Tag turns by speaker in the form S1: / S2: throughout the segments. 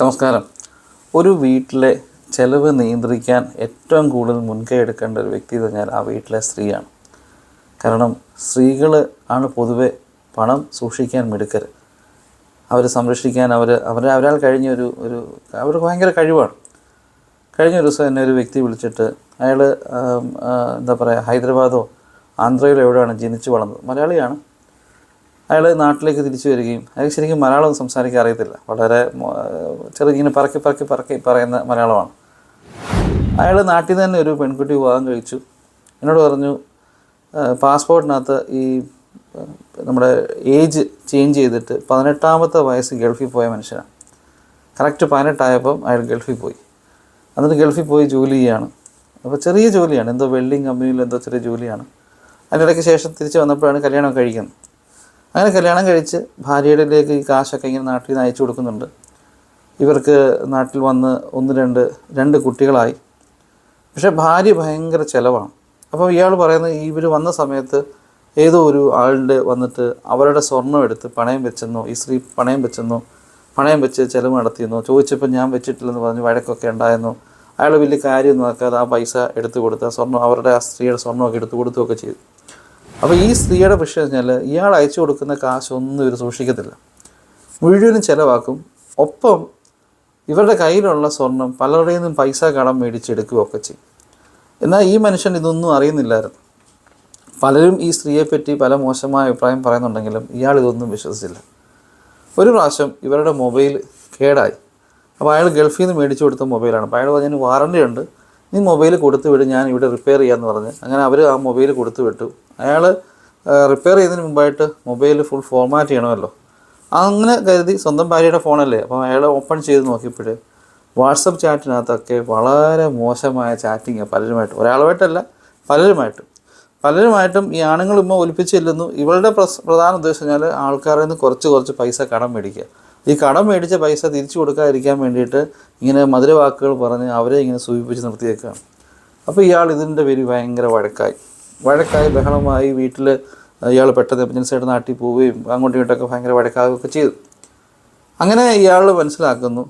S1: നമസ്കാരം. ഒരു വീട്ടിലെ ചെലവ് നിയന്ത്രിക്കാൻ ഏറ്റവും കൂടുതൽ മുൻകൈ എടുക്കേണ്ട ഒരു വ്യക്തി എന്ന് പറഞ്ഞാൽ ആ വീട്ടിലെ സ്ത്രീയാണ്. കാരണം സ്ത്രീകൾ ആണ് പൊതുവെ പണം സൂക്ഷിക്കാൻ മിടുക്കർ. അവർ സംരക്ഷിക്കാൻ അവർ അവർ അവരാൽ കഴിഞ്ഞ ഒരു ഒരു അവർക്ക് ഭയങ്കര കഴിവാണ്. കഴിഞ്ഞ ഒരു ദിവസം എന്നെ ഒരു വ്യക്തി വിളിച്ചിട്ട് അയാൾ എന്താ പറയുക ഹൈദരാബാദോ ആന്ധ്രയിലോ എവിടെയാണ് ജനിച്ചു വളർന്നത്. മലയാളിയാണ്. അയാൾ നാട്ടിലേക്ക് തിരിച്ചു വരികയും അയാൾ ശരിക്കും മലയാളം സംസാരിക്കാൻ അറിയത്തില്ല. വളരെ ചെറിയ ചെറുങ്ങനെ പറക്കി പറക്കി പറക്കി പറയുന്ന മലയാളമാണ്. അയാൾ നാട്ടിൽ നിന്ന് തന്നെ ഒരു പെൺകുട്ടി വിവാഹം കഴിച്ചു. എന്നോട് പറഞ്ഞു പാസ്പോർട്ടിനകത്ത് ഈ നമ്മുടെ ഏജ് ചേഞ്ച് ചെയ്തിട്ട് പതിനെട്ടാമത്തെ വയസ്സ് ഗൾഫിൽ പോയ മനുഷ്യനാണ്. കറക്റ്റ് പതിനെട്ടായപ്പം അയാൾ ഗൾഫിൽ പോയി. എന്നിട്ട് ഗൾഫിൽ പോയി ജോലി ചെയ്യാണ് അപ്പോൾ ചെറിയ ജോലിയാണ്. എന്തോ വെൽഡിങ് കമ്പനിയിൽ എന്തോ ചെറിയ ജോലിയാണ്. അതിനിടയ്ക്ക് ശേഷം തിരിച്ച് വന്നപ്പോഴാണ് കല്യാണം കഴിക്കുന്നത്. അങ്ങനെ കല്യാണം കഴിച്ച് ഭാര്യയുടെയിലേക്ക് ഈ കാശൊക്കെ ഇങ്ങനെ നാട്ടിൽ നിന്ന് അയച്ചു കൊടുക്കുന്നുണ്ട്. ഇവർക്ക് നാട്ടിൽ വന്ന് ഒന്ന് രണ്ട് രണ്ട് കുട്ടികളായി. പക്ഷേ ഭാര്യ ഭയങ്കര ചിലവാണ്. അപ്പോൾ ഇയാൾ പറയുന്നത് ഇവർ വന്ന സമയത്ത് ഏതോ ഒരു ആളുടെ വന്നിട്ട് അവരുടെ സ്വർണം എടുത്ത് പണയം വെച്ചെന്നോ ഈ സ്ത്രീ പണയം വെച്ചെന്നോ പണയം വെച്ച് ചിലവ് നടത്തിയെന്നോ ചോദിച്ചപ്പോൾ ഞാൻ വെച്ചിട്ടില്ലെന്ന് പറഞ്ഞ് വഴക്കൊക്കെ ഉണ്ടായെന്നോ അയാൾ വലിയ കാര്യമൊന്നും ആക്കാതെ ആ പൈസ എടുത്തു കൊടുത്ത് ആ സ്വർണം അവരുടെ ആ സ്ത്രീയുടെ സ്വർണമൊക്കെ എടുത്തു കൊടുത്തുമൊക്കെ ചെയ്തു. അപ്പോൾ ഈ സ്ത്രീയുടെ വിഷയം വെച്ചാൽ ഇയാൾ അയച്ചു കൊടുക്കുന്ന കാശൊന്നും ഇവർ സൂക്ഷിക്കത്തില്ല. മുഴുവനും ചിലവാക്കും. ഒപ്പം ഇവരുടെ കയ്യിലുള്ള സ്വർണം പലരുടെയും പൈസ കടം മേടിച്ചെടുക്കുകയൊക്കെ ചെയ്യും. എന്നാൽ ഈ മനുഷ്യൻ ഇതൊന്നും അറിയുന്നില്ലായിരുന്നു. പലരും ഈ സ്ത്രീയെപ്പറ്റി പല മോശമായ അഭിപ്രായം പറയുന്നുണ്ടെങ്കിലും ഇയാൾ ഇതൊന്നും വിശ്വസിച്ചില്ല. ഒരു പ്രാവശ്യം ഇവരുടെ മൊബൈൽ കേടായി. അപ്പോൾ അയാൾ ഗൾഫിൽ നിന്ന് മേടിച്ചു കൊടുത്ത മൊബൈലാണ്. അപ്പോൾ അയാൾ പറഞ്ഞു വാറണ്ടി ഉണ്ട്. നീ മൊബൈൽ കൊടുത്തു വിട് ഞാൻ ഇവിടെ റിപ്പയർ ചെയ്യാമെന്ന് പറഞ്ഞ്. അങ്ങനെ അവർ ആ മൊബൈൽ കൊടുത്തു വിട്ടു. അയാൾ റിപ്പയർ ചെയ്യുന്നതിന് മുമ്പായിട്ട് മൊബൈൽ ഫുൾ ഫോർമാറ്റ് ചെയ്യണമല്ലോ. അങ്ങനെ കരുതി സ്വന്തം ഭാര്യയുടെ ഫോണല്ലേ അപ്പോൾ അയാൾ ഓപ്പൺ ചെയ്ത് നോക്കിയപ്പോൾ വാട്സപ്പ് ചാറ്റിനകത്തൊക്കെ വളരെ മോശമായ ചാറ്റിങ്ങാണ് പലരുമായിട്ട്. ഒരാളുമായിട്ടല്ല പലരുമായിട്ടും. പലരുമായിട്ടും ഈ ആണുങ്ങൾ ഇമ്മ ഒലിപ്പിച്ച് ചെല്ലുന്നു ഇവളുടെ പ്രധാന ഉദ്ദേശം പറഞ്ഞാൽ ആൾക്കാരിൽ നിന്ന് കുറച്ച് കുറച്ച് പൈസ കടം മേടിക്കുക. ഈ കടം മേടിച്ച പൈസ തിരിച്ചു കൊടുക്കാതിരിക്കാൻ വേണ്ടിയിട്ട് ഇങ്ങനെ മധുരവാക്കുകൾ പറഞ്ഞ് അവരെ ഇങ്ങനെ സൂചിപ്പിച്ച് നിർത്തിയേക്കുകയാണ് അപ്പോൾ ഇയാൾ ഇതിന്റെ പേര് ഭയങ്കര വഴക്കായി. വഴക്കായി ബഹളമായി വീട്ടിൽ ഇയാൾ പെട്ടെന്ന് എമർജൻസി ആയിട്ട് നാട്ടിൽ പോവുകയും അങ്ങോട്ടും ഇങ്ങോട്ടൊക്കെ ഭയങ്കര വഴക്കാവുകയൊക്കെ ചെയ്തു. അങ്ങനെ ഇയാൾ മനസ്സിലാക്കുന്നു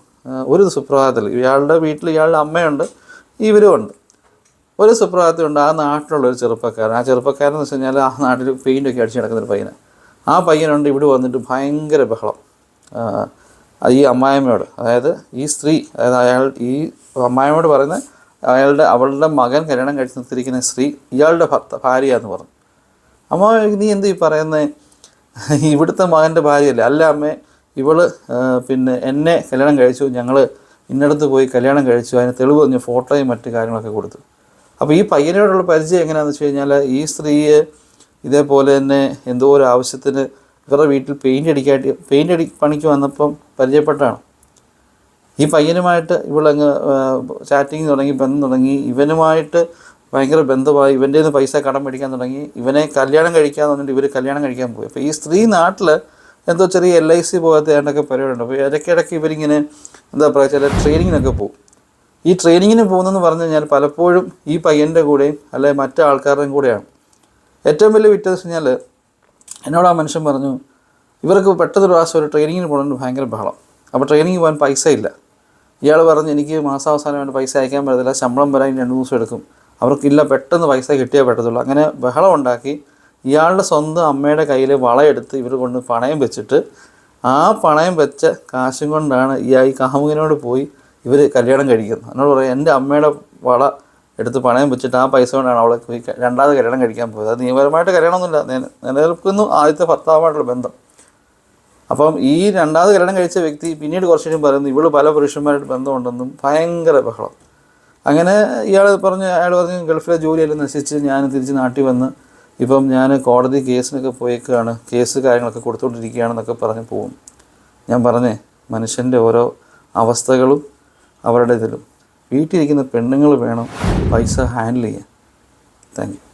S1: ഒരു സുപ്രഭാതത്തിൽ ഇയാളുടെ വീട്ടിൽ ഇയാളുടെ അമ്മയുണ്ട് ഇവരും ഉണ്ട്. ഒരു സുപ്രഭാതത്തിലുണ്ട് ആ നാട്ടിലുള്ള ഒരു ചെറുപ്പക്കാരൻ. ആ ചെറുപ്പക്കാരൻ എന്ന് വെച്ച് കഴിഞ്ഞാൽ ആ നാട്ടിൽ പെയിന്റൊക്കെ അടിച്ച് നടക്കുന്ന ഒരു ആ പയ്യനുണ്ട് ഇവിടെ വന്നിട്ട് ഭയങ്കര ബഹളം. ഈ അമ്മായിമ്മയോട് അതായത് ഈ സ്ത്രീ അതായത് അയാൾ ഈ അമ്മായിമ്മയോട് പറയുന്നത് അയാളുടെ അവളുടെ മകൻ കല്യാണം കഴിച്ച് നിർത്തിയിരിക്കുന്ന സ്ത്രീ ഇയാളുടെ ഭർത്ത ഭാര്യ എന്ന് പറഞ്ഞു. അമ്മ നീ എന്ത് ഈ പറയുന്നത് ഇവിടുത്തെ മകന്റെ ഭാര്യയല്ലേ? അല്ല അമ്മേ ഇവൾ പിന്നെ എന്നെ കല്യാണം കഴിച്ചു ഞങ്ങൾ ഇന്നടത്ത് പോയി കല്യാണം കഴിച്ചു അതിന് തെളിവ് പറഞ്ഞ് ഫോട്ടോയും മറ്റു കാര്യങ്ങളൊക്കെ കൊടുത്തു. അപ്പോൾ ഈ പയ്യനോടുള്ള പരിചയം എങ്ങനെയാണെന്ന് വെച്ച് കഴിഞ്ഞാൽ ഈ സ്ത്രീയെ ഇതേപോലെ തന്നെ എന്തോ ഒരു ആവശ്യത്തിന് ഇവരുടെ വീട്ടിൽ പെയിന്റ് അടിക്കാട്ടി പെയിന്റ് അടി പണിക്ക് വന്നപ്പം പരിചയപ്പെട്ടാണ്. ഈ പയ്യനുമായിട്ട് ഇവളങ്ങ് ചാറ്റിങ് തുടങ്ങി ബന്ധം തുടങ്ങി ഇവനുമായിട്ട് ഭയങ്കര ബന്ധമായി ഇവന്റെ നിന്ന് പൈസ കടം മേടിക്കാൻ തുടങ്ങി ഇവനെ കല്യാണം കഴിക്കാന്ന് പറഞ്ഞിട്ട് ഇവർ കല്യാണം കഴിക്കാൻ പോയി. അപ്പോൾ ഈ സ്ത്രീ നാട്ടിൽ എന്തോ ചെറിയ എൽ ഐ സി പോകാത്ത ഏണ്ടൊക്കെ പരിപാടിയുണ്ട്. അപ്പോൾ ഇടയ്ക്കിടയ്ക്ക് ഇവരിങ്ങനെ എന്താ പറയുക ചില ട്രെയിനിങ്ങിനൊക്കെ പോകും ഈ ട്രെയിനിങ്ങിന് പോകുന്നതെന്ന് പറഞ്ഞു കഴിഞ്ഞാൽ പലപ്പോഴും ഈ പയ്യന്റെ കൂടെയും അല്ലെ മറ്റു ആൾക്കാരുടെയും കൂടെയാണ്. ഏറ്റവും വലിയ വെച്ച് കഴിഞ്ഞാൽ എന്നോട് ആ മനുഷ്യൻ പറഞ്ഞു ഇവർക്ക് പെട്ടെന്ന് ഒരു പ്രാവശ്യം ഒരു ട്രെയിനിങ്ങിന് പോകണമെന്ന് ഭയങ്കര ബഹളം. അപ്പോൾ ട്രെയിനിങ് പോകാൻ പൈസ ഇല്ല ഇയാൾ പറഞ്ഞ് എനിക്ക് മാസാവസാനം വേണ്ട പൈസ അയക്കാൻ പറ്റത്തില്ല ശമ്പളം വരാൻ രണ്ട് ദിവസം എടുക്കും. അവർക്കില്ല പെട്ടെന്ന് പൈസ കിട്ടിയേ പറ്റത്തുള്ളൂ. അങ്ങനെ ബഹളം ഉണ്ടാക്കി ഇയാളുടെ സ്വന്തം അമ്മയുടെ കയ്യിൽ വളയെടുത്ത് ഇവർ കൊണ്ട് പണയം വെച്ചിട്ട് ആ പണയം വെച്ച കാശും കൊണ്ടാണ് ഇയാൾ ഈ കാമുകനോട് പോയി ഇവർ കല്യാണം കഴിക്കുന്നത്. എന്നോട് പറയാം എന്റെ അമ്മയുടെ വള എടുത്ത് പണയം വെച്ചിട്ട് ആ പൈസ കൊണ്ടാണ് അവളെ രണ്ടാമത് കല്യാണം കഴിക്കാൻ പോയത്. അത് നിയമപരമായിട്ട് കല്യാണമൊന്നുമില്ല. നില- നിലനിൽക്കുന്നു ആദ്യത്തെ ഭർത്താവുമായിട്ടുള്ള ബന്ധം. അപ്പം ഈ രണ്ടാമത് കല്യാണം കഴിച്ച വ്യക്തി പിന്നീട് കുറച്ച് പറയുന്നു ഇവൾ പല പുരുഷന്മാരായിട്ട് ബന്ധമുണ്ടെന്നും ഭയങ്കര ബഹളം. അങ്ങനെ ഇയാൾ പറഞ്ഞ് അയാൾ പറഞ്ഞ് ഗൾഫിലെ ജോലിയെല്ലാം നശിച്ച് ഞാൻ തിരിച്ച് നാട്ടിൽ വന്ന് ഇപ്പം ഞാൻ കോടതി കേസിനൊക്കെ പോയേക്കാണ് കേസ് കാര്യങ്ങളൊക്കെ കൊടുത്തുകൊണ്ടിരിക്കുകയാണെന്നൊക്കെ പറഞ്ഞ് പോകും. ഞാൻ പറഞ്ഞേ മനുഷ്യന്റെ ഓരോ അവസ്ഥകളും അവരുടെ ഇതിലും. വീട്ടിലിരിക്കുന്ന പെണ്ണുങ്ങൾ വേണം പൈസ ഹാൻഡിൽ ചെയ്യാൻ. താങ്ക്